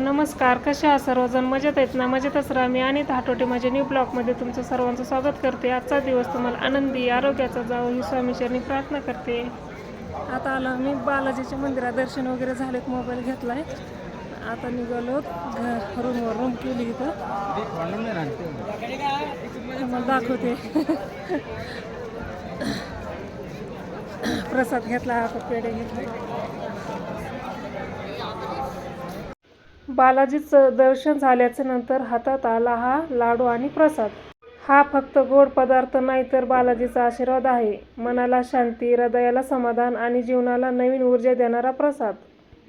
नमस्कार कसे आहात सर्वजण? मजेत आहेत ना? मजेतच राहा. मी आणि हाटोटे. माझ्या न्यू ब्लॉगमध्ये तुमचं सर्वांचं स्वागत करते. आजचा दिवस तुम्हाला आनंदी आरोग्याचा जावं ही स्वामीचरणी प्रार्थना करते. आता आलो मी बालाजीच्या मंदिरात. दर्शन वगैरे झालेत. मोबाईल घेतला आहे आता निघालो. रूमवर रूम केली इथं. तुम्हाला दाखवते. प्रसाद घेतला. पेढे घेतले. बालाजीचं दर्शन झाल्याच्यानंतर हातात आला हा लाडू आणि प्रसाद. हा फक्त गोड पदार्थ नाही तर बालाजीचा आशीर्वाद आहे. मनाला शांती हृदयाला समाधान आणि जीवनाला नवीन ऊर्जा देणारा प्रसाद.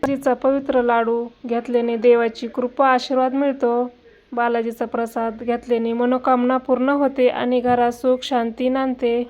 बालाजीचा पवित्र लाडू घेतल्याने देवाची कृपा आशीर्वाद मिळतो. बालाजीचा प्रसाद घेतल्याने मनोकामना पूर्ण होते आणि घरात सुख शांती नांदते.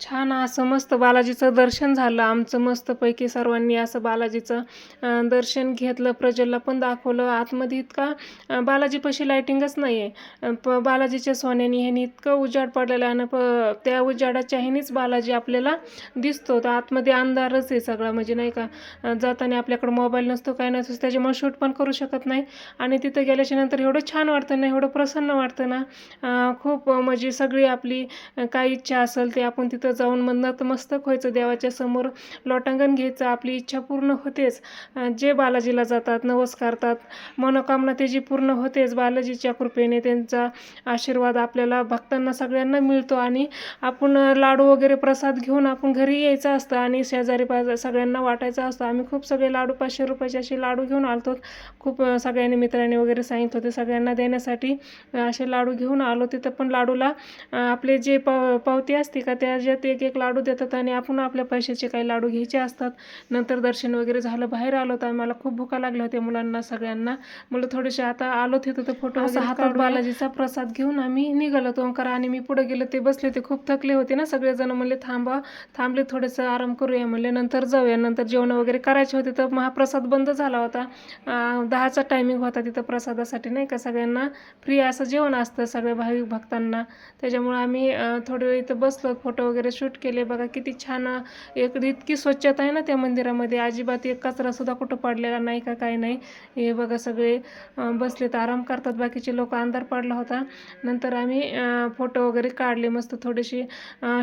छान असं मस्त बालाजीचं दर्शन झालं. आमचं मस्तपैकी सर्वांनी असं बालाजीचं दर्शन घेतलं. प्रजलला पण दाखवलं. आतमध्ये इतका बालाजीपाशी लाईटिंगच नाही आहे प बालाजीच्या सोन्याने ह्यानी इतकं उजाड पडलेलं आहे आणि प त्या उजाडाच्या ह्यानीच बालाजी आपल्याला दिसतो. तर आतमध्ये अंधारच आहे सगळा. म्हणजे नाही का जाताना आपल्याकडं मोबाईल नसतो काय नसतो त्याच्यामुळे शूट पण करू शकत नाही. आणि तिथं गेल्याच्यानंतर एवढं छान वाटतं ना एवढं प्रसन्न वाटतं ना. खूप म्हणजे सगळी आपली काय इच्छा असेल ते आपण तिथं जाऊन मग नतमस्तक व्हायचं. देवाच्या समोर लोटांगण घ्यायचं. आपली इच्छा पूर्ण होतेच. जे बालाजीला जातात नवस करतात मनोकामना त्याची पूर्ण होतेच. बालाजीच्या कृपेने त्यांचा आशीर्वाद आपल्याला भक्तांना सगळ्यांना मिळतो आणि आपण लाडू वगैरे प्रसाद घेऊन आपण घरी यायचं असतं आणि शेजारी पा सगळ्यांना वाटायचं असतं. आम्ही खूप सगळे लाडू पाचशे रुपयाचे असे लाडू घेऊन आलतो. खूप सगळ्यांनी मित्रांनी वगैरे सांगितलं होते. सगळ्यांना देण्यासाठी असे लाडू घेऊन आलो. तिथं पण लाडूला आपले जे पाव पावती असते का त्याच्यात एक एक लाडू देतात आणि आपण आपल्या पैशाचे काही लाडू घ्यायचे असतात. नंतर दर्शन वगैरे झालं बाहेर आलो तर आम्हाला खूप भुका लागल्या होत्या मुलांना सगळ्यांना. मला थोडेसे आता आलो तिथं तर फोटो असं हातात बालाजीचा प्रसाद घेऊन आम्ही निघालो ओंकार आणि मी पुढे गेलो ते बसले ते खूप थकले होते ना सगळेजण. म्हणले थांबा थांबले थोडंसं आराम करूया. म्हणले नंतर जाऊया. नंतर जेवण वगैरे करायचे होते तर महाप्रसाद बंद झाला होता. दहाचा टायमिंग होता तिथं प्रसादासाठी नाही का? सगळ्यांना फ्री असं जेवण असतं सगळ्या भाविक भक्तांना. त्याच्यामुळं आम्ही थोडे वेळ इथं बसलो फोटो वगैरे शूट केले. बघा किती छान एक इतकी स्वच्छता आहे ना त्या मंदिरामध्ये. अजिबात एक कचरासुद्धा कुठं पडलेला नाही का काही नाही. हे बघा सगळे बसलेत आराम करतात. बाकीचे लोक अंधार पडला होता. नंतर आम्ही फोटो वगैरे काढले मस्त थोडेसे.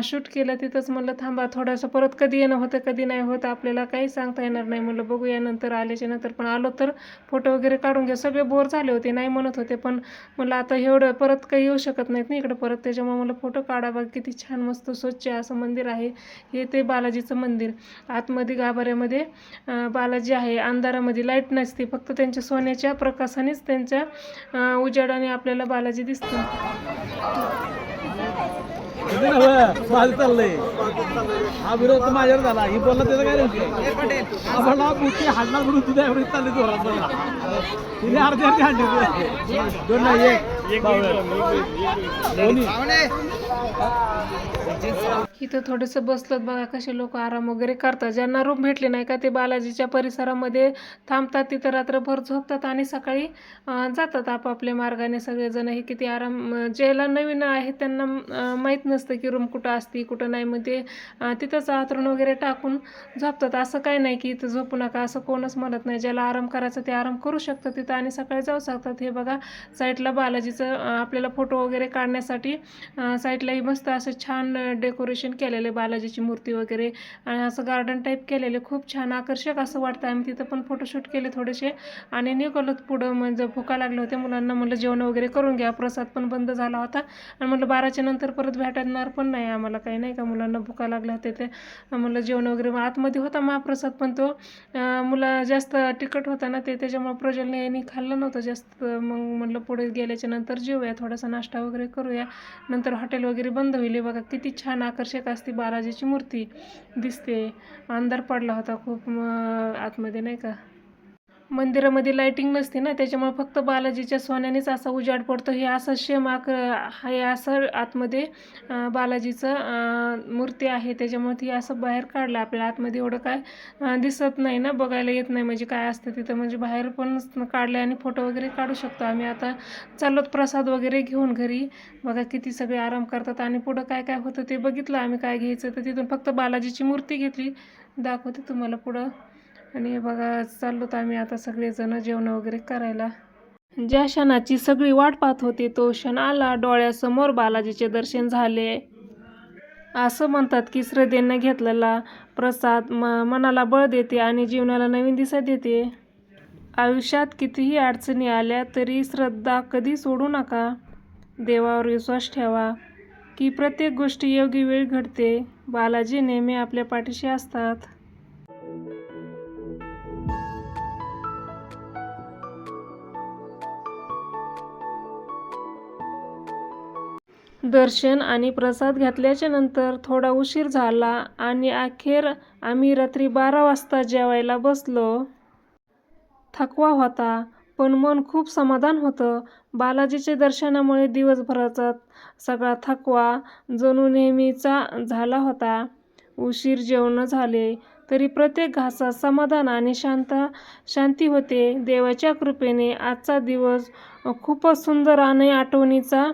शूट केलं तिथंच म्हणलं थांबा थोडंसं परत कधी येणं होतं कधी नाही होतं आपल्याला काही सांगता येणार नाही. म्हणलं बघूया नंतर आल्याच्यानंतर पण आलो तर फोटो वगैरे काढून घ्या. सगळे बोर झाले होते नाही म्हणत होते पण म्हणलं आता एवढं परत काही येऊ शकत नाहीत ना इकडं परत. त्याच्यामुळे मला फोटो काढा बघ किती छान मस्त स्वच्छ असं मंदिर आहे. हे ते बालाजीचं मंदिर. आतमध्ये गाभाऱ्यामध्ये बालाजी आहे. अंधारामध्ये लाइट नसते. फक्त त्यांच्या सोन्याच्या प्रकाशानेच त्यांच्या उजेडाने आपल्याला बालाजी दिसतो. माझं चाललंय. हा विरोध तर माझ्यावर झाला. ही बोलला त्याचं काय नाही आम्हाला बुकी हाडणार म्हणून तुझ्या एवढी चालली जोरात बोलला तिने अर्धी अर्धी हाडली दोन नाही एक. दोन्ही. इथं थोडंसं बसलं बघा कसे लोक आराम वगैरे करतात. ज्यांना रूम भेटले नाही का ते बालाजीच्या परिसरामध्ये थांबतात तिथं रात्रभर झोपतात आणि सकाळी जातात आपापल्या मार्गाने सगळेजण. हे किती आराम ज्याला नवीन आहे त्यांना माहीत नसतं की रूम कुठं असते कुठं नाही. मग ते तिथंच आतरून वगैरे टाकून झोपतात. असं काही नाही की इथं झोपू नका असं कोणच म्हणत नाही. ज्याला आराम करायचं ते आराम करू शकतं तिथं आणि सकाळी जाऊ शकतात. हे बघा साईडला बालाजीचं आपल्याला फोटो वगैरे काढण्यासाठी साईडलाही मस्त असं छान डेकोरेशन केलेलं बालाजीची मूर्ती वगैरे आणि असं गार्डन टाईप केलेले खूप छान आकर्षक असं वाटतं. आम्ही तिथं पण फोटोशूट केले थोडेसे. आणि निघालो पुढं म्हणजे भुका लागल्या होत्या मुलांना. म्हणलं जेवण वगैरे करून घ्या. प्रसाद पण बंद झाला होता. आणि म्हटलं बाराच्या नंतर परत भेटणार पण नाही आम्हाला. काही नाही का मुलांना भुका लागल्या होत्या ते. म्हटलं जेवण वगैरे. मग आतमध्ये होता महाप्रसाद पण तो. मुला मुलं जास्त तिखट होता ना ते. त्याच्यामुळे प्रजलने यांनी खाल्लं नव्हतं जास्त. मग म्हणलं पुढे गेल्याच्यानंतर जेवूया. थोडासा नाश्ता वगैरे करूया. नंतर हॉटेल वगैरे बंद होईल. बघा किती छान आकर्षक असते बालाजीची मूर्ती दिसते. अंधार पडला होता खूप आतमध्ये नाही का? मंदिरामध्ये लाईटिंग नसते ना त्याच्यामुळे फक्त बालाजीच्या सोन्यानेच असा उजाड पडतो. हे असं शेम आक हे असं आतमध्ये बालाजीचं मूर्ती आहे. त्याच्यामुळे ती असं बाहेर काढलं आपल्याला आतमध्ये. एवढं काय दिसत नाही ना बघायला येत नाही. म्हणजे काय असतं तिथं? म्हणजे बाहेर पण काढले आणि फोटो वगैरे काढू शकतो आम्ही. आता चाललोत प्रसाद वगैरे घेऊन घरी. बघा किती सगळे आराम करतात आणि पुढं काय काय होतं ते बघितलं आम्ही. काय घ्यायचं तर तिथून फक्त बालाजीची मूर्ती घेतली. दाखवते तुम्हाला पुढं. आणि हे बघा चाललो तर आम्ही आता सगळेजण जेवण वगैरे करायला. ज्या क्षणाची सगळी वाट पाहत होती तो क्षण आला. डोळ्यासमोर बालाजीचे दर्शन झाले. असं म्हणतात की श्रद्धेनं घेतलेला प्रसाद म मनाला बळ देते आणि जीवनाला नवीन दिशा देते. आयुष्यात कितीही अडचणी आल्या तरी श्रद्धा कधी सोडू नका. देवावर विश्वास ठेवा की प्रत्येक गोष्टी योग्य वेळ घडते. बालाजी नेहमी आपल्या पाठीशी असतात. दर्शन आणि प्रसाद घातल्याच्या नंतर थोडा उशीर झाला आणि अखेर आम्ही रात्री बारा वाजता जेवायला बसलो. थकवा होता पण मन खूप समाधान होतं. बालाजीच्या दर्शनामुळे दिवसभराचा सगळा थकवा जणू नेहमीचा झाला होता. उशीर जेवणं झाले तरी प्रत्येक घासात समाधान आणि शांत शांती होते. देवाच्या कृपेने आजचा दिवस खूपच सुंदर आणि आठवणीचा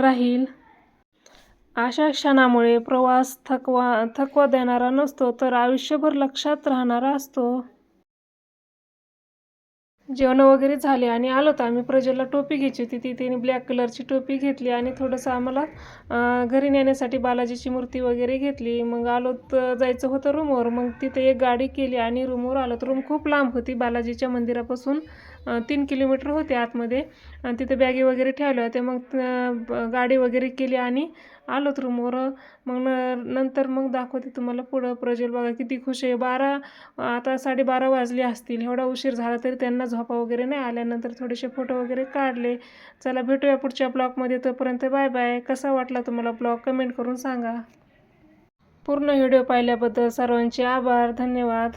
राहील. अशा क्षणामुळे प्रवास थकवा थकवा देणारा नसतो तर आयुष्यभर लक्षात राहणारा असतो. जेवण वगैरे झाले आणि आलो तर आम्ही प्रजेला टोपी घ्यायची होती. ती तिने ब्लॅक कलरची टोपी घेतली आणि थोडंसं आम्हाला घरी नेण्यासाठी बालाजीची मूर्ती वगैरे घेतली. मग आलो तर जायचं होतं रूमवर मग तिथे एक गाडी केली आणि रूमवर आलो. तर रूम खूप लांब होती बालाजीच्या मंदिरापासून. तीन किलोमीटर होते आतमध्ये. आणि तिथे बॅगी वगैरे ठेवल्या होत्या. मग गाडी वगैरे केली आणि आलोत रूमवर. मग न नंतर मग दाखवते तुम्हाला पुढं प्रज्वल. बघा किती खुश आहे. बारा आता साडेबारा वाजले असतील. एवढा उशीर झाला तरी त्यांना झोपा वगैरे नाही आल्यानंतर थोडेसे फोटो वगैरे काढले. चला भेटूया पुढच्या ब्लॉगमध्ये. तोपर्यंत बाय बाय. कसा वाटला तुम्हाला ब्लॉग? कमेंट करून सांगा. पूर्ण व्हिडिओ पाहिल्याबद्दल सर्वांचे आभार. धन्यवाद.